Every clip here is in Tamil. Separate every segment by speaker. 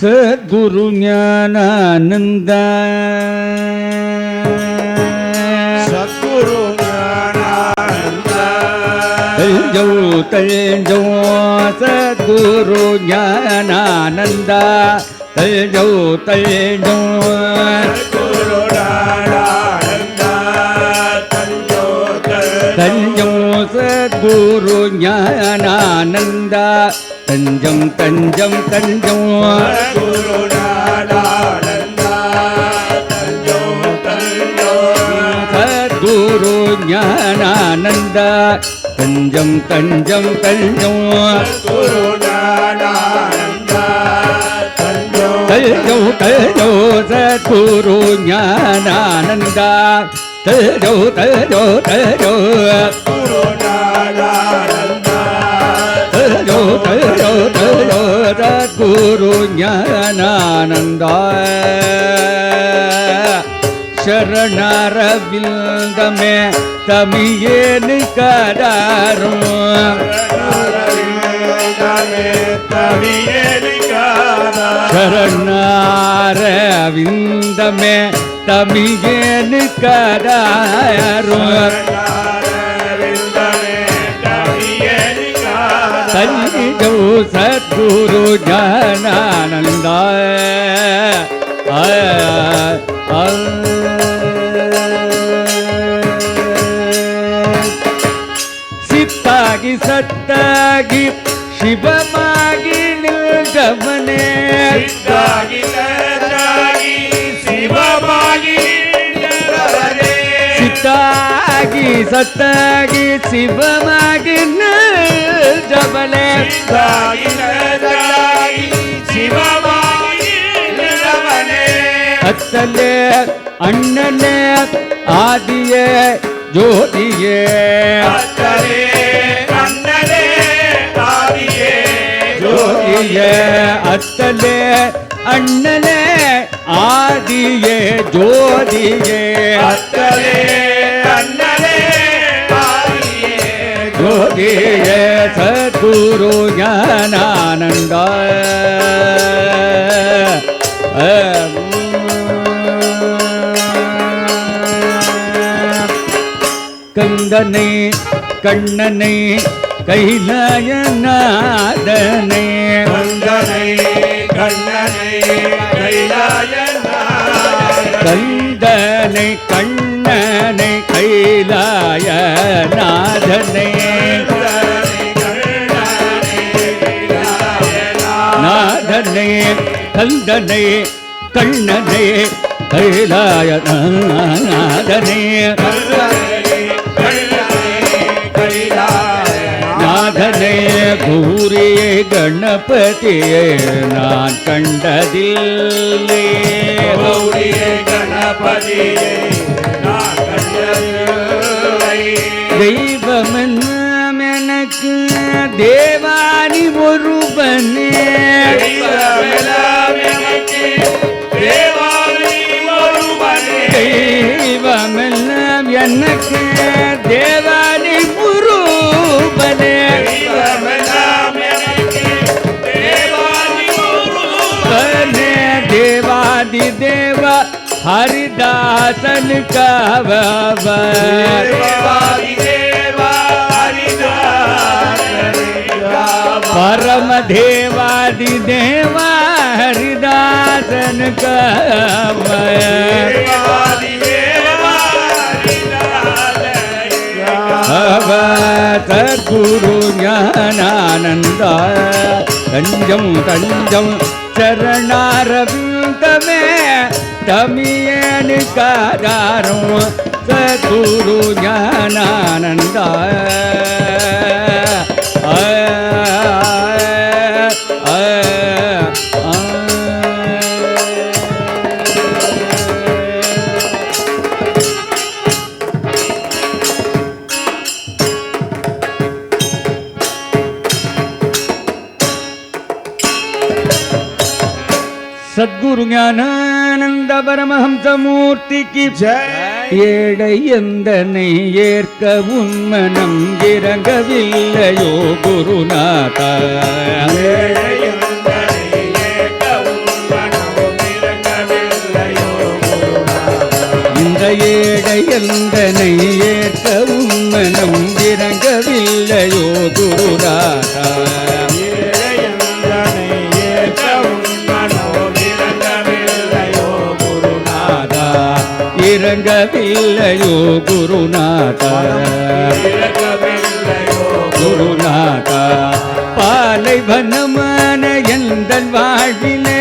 Speaker 1: சத்குரு ஞானானந்த
Speaker 2: சத்குரு ஞானானந்த
Speaker 1: தஞ்சோ தஞ்சோ சத்குரு ஞானானந்த தஞ்சோ தஞ்சோ தஞ்சம் சத்குரு ஞானானந்த தஞ்சம் தஞ்சம் தஞ்சம்.
Speaker 2: சத்குரு ஞானானந்த. தஞ்சோ
Speaker 1: தஞ்சம் தஞ்சம். தஞ்சம்
Speaker 2: சத்குரு ஞானானந்த தஞ்சோ
Speaker 1: தஞ்சோ சத்குரு ஞானானந்த. தஞ்சோ தஞ்சோ தஞ்சோ
Speaker 2: சரத்குரு ஞானானந்த.
Speaker 1: சரணரவிந்தமே தமியேனு கடாரும் சரணரவிந்தமே தமியேனு கடாரும் ಕದಾರು ಸಂಜೋ ಸದ್ಗುರು ಜ್ಞಾನಾನಂದ ಆ, ಆ, ಸಿತ್ತಾಗಿ ಸತ್ತಾಗಿ ಶಿವಮಾಗಿ நிலவலே அத்தலே அண்ணலே ஆதியே ஜோதியே. அத்தலே அண்ணலே ஆதியே ஜோதியே. அத்தலே அண்ணலே ஆதியே ஜோதியே. அத்தலே அண்ணலே ஆதியே. ஜோதியே சர் குரு ஞானந்தா கந்தனை கண்ணனை கைலாயநாதனை.
Speaker 2: கந்தனை கண்ணனை கைலாயநாதனை.
Speaker 1: கந்தனை கண்ணனை கைலாயநாதனை. கந்தனே கண்ணனே கைலாயநாதனே. நாதனே கூறிய கணபதியே நான் கண்டதில்லை.
Speaker 2: கணபதியை நான் கண்டதில்லை
Speaker 1: தெய்வமெல்லாம் எனக்கு தேவானி
Speaker 2: தெய்வமெல்லாம் எனக்கு தேவாலி முருபனே தேவாதி தேவ ஹரிதாசன்
Speaker 1: கவ परमदेवादि देवा हरिदासन
Speaker 2: कमय सद्गुरु
Speaker 1: ज्ञानानन्द तञ्जं तञ्जं चरणारविन्दमे तमियनिकारो सद्गुरु ज्ञानानन्द சத்குரு ஞானானந்த பரமஹம்சமூர்த்திக்கு ஏடை எந்தனை ஏற்க உன்மனம் இறங்கவில்லையோ குருநாதா? இந்த ஏடை எந்தனை இறங்கவில்லையோ குருநாதா.
Speaker 2: குருநாதா
Speaker 1: வாழ்விலே?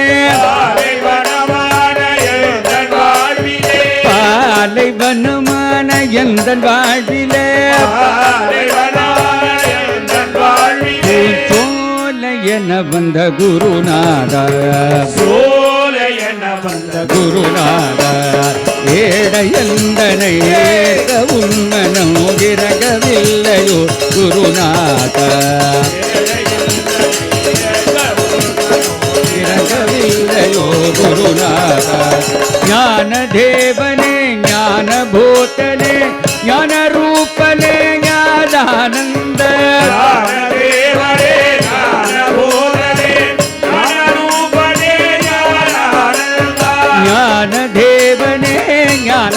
Speaker 2: பாலைவனமான எந்தன் வாழ்விலே?
Speaker 1: வாழ்விலே
Speaker 2: பாலைவனமான எந்தன் வாழ்விலே?
Speaker 1: சோல என வந்த குருநாதா. குருநாதா ஏடையந்தனை ஏக உண்மனம் இறகவில்லையோ குருநாதா. ஞான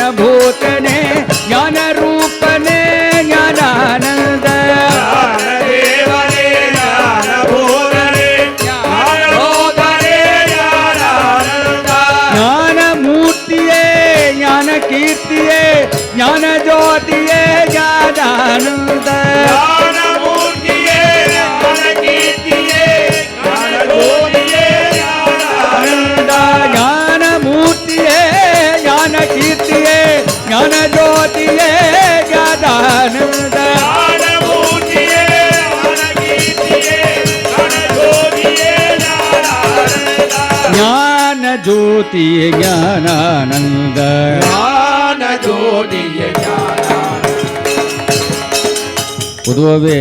Speaker 1: ஞான ஜோதியே ஞானானந்த
Speaker 2: ஞானஜோதியே, ஞானானந்தா.
Speaker 1: பொதுவாகவே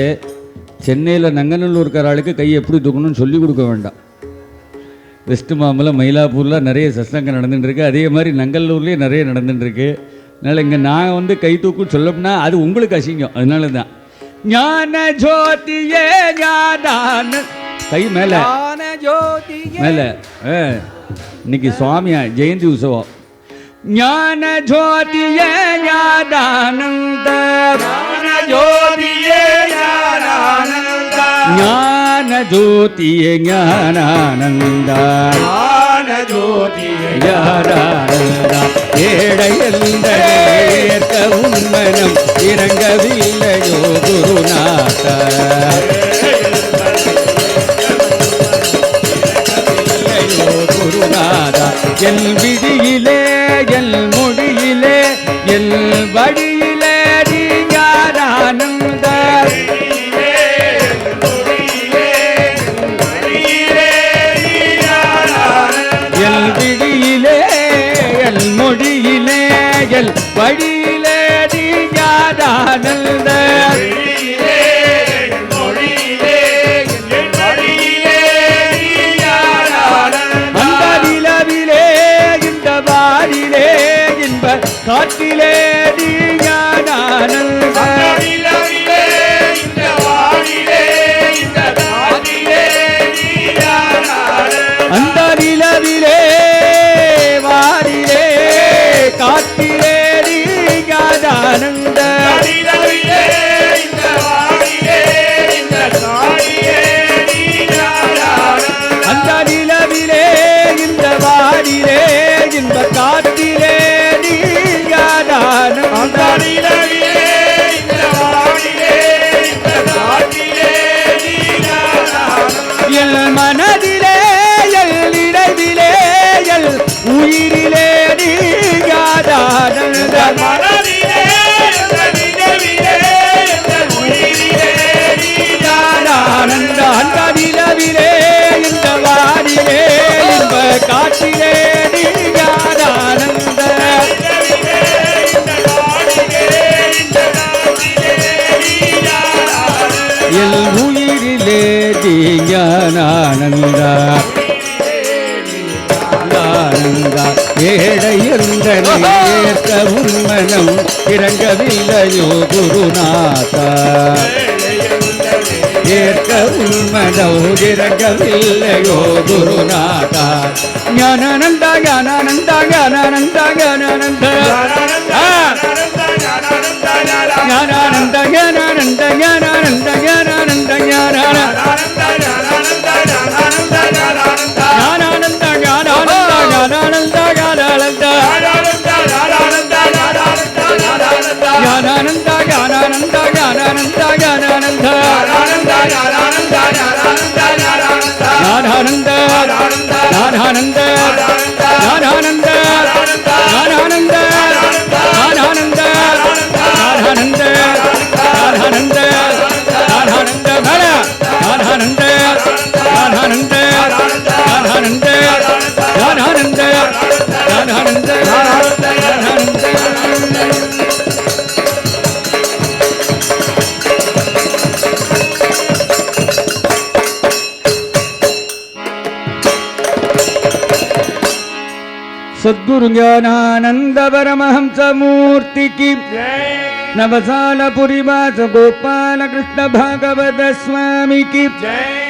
Speaker 1: சென்னையில் நங்கநல்லூர்கார ஆளுக்கு கை எப்படி தூக்கணும்னு சொல்லி கொடுக்க வேண்டாம் வெஸ்ட் மாமலை மயிலாப்பூரில் நிறைய சத்சங்கம் நடந்துட்டு இருக்கு அதே மாதிரி நங்கல்லூர்லேயே நிறைய நடந்துட்டு இருக்கு அதனால் இங்கே நான் வந்து கை தூக்குன்னு சொல்லப்போனா அது உங்களுக்கு அசிங்கம் அதனால தான் ஞான ஜோதியே ஞானான கை மேலே மேலே ஆ இன்னைக்கு சுவாமி ஜெயந்தி உற்சவம். ஞான ஜோதியே ஞானானந்த. ஞான ஜோதியே ஞானானந்த. ஞானானந்த. ஏழையந்த ஏற்க உண்மனம் இறங்கவில்லையோ குருநாத என் விதியிலே என் மொழியிலே என் வழி ஞானானந்தா. ஆனந்தா ஏழையிருந்த ஏற்க உண்மனம் இறங்கவில்லையோ குருநாதா. ஏற்க உண்மதோ இறங்கவில்லையோ குருநாதா. ஞானானந்தா. ஞானானந்தா ஞானானந்தா ஞானானந்தா.
Speaker 2: ஞானானந்தா ஞானானந்தா ஞானானந்தா.
Speaker 1: ஆனந்த सद्गुरु ज्ञानानंद परमहंस मूर्ति की नवसाल पुरीवास गोपाल कृष्ण भागवत स्वामी की
Speaker 2: ஜெய்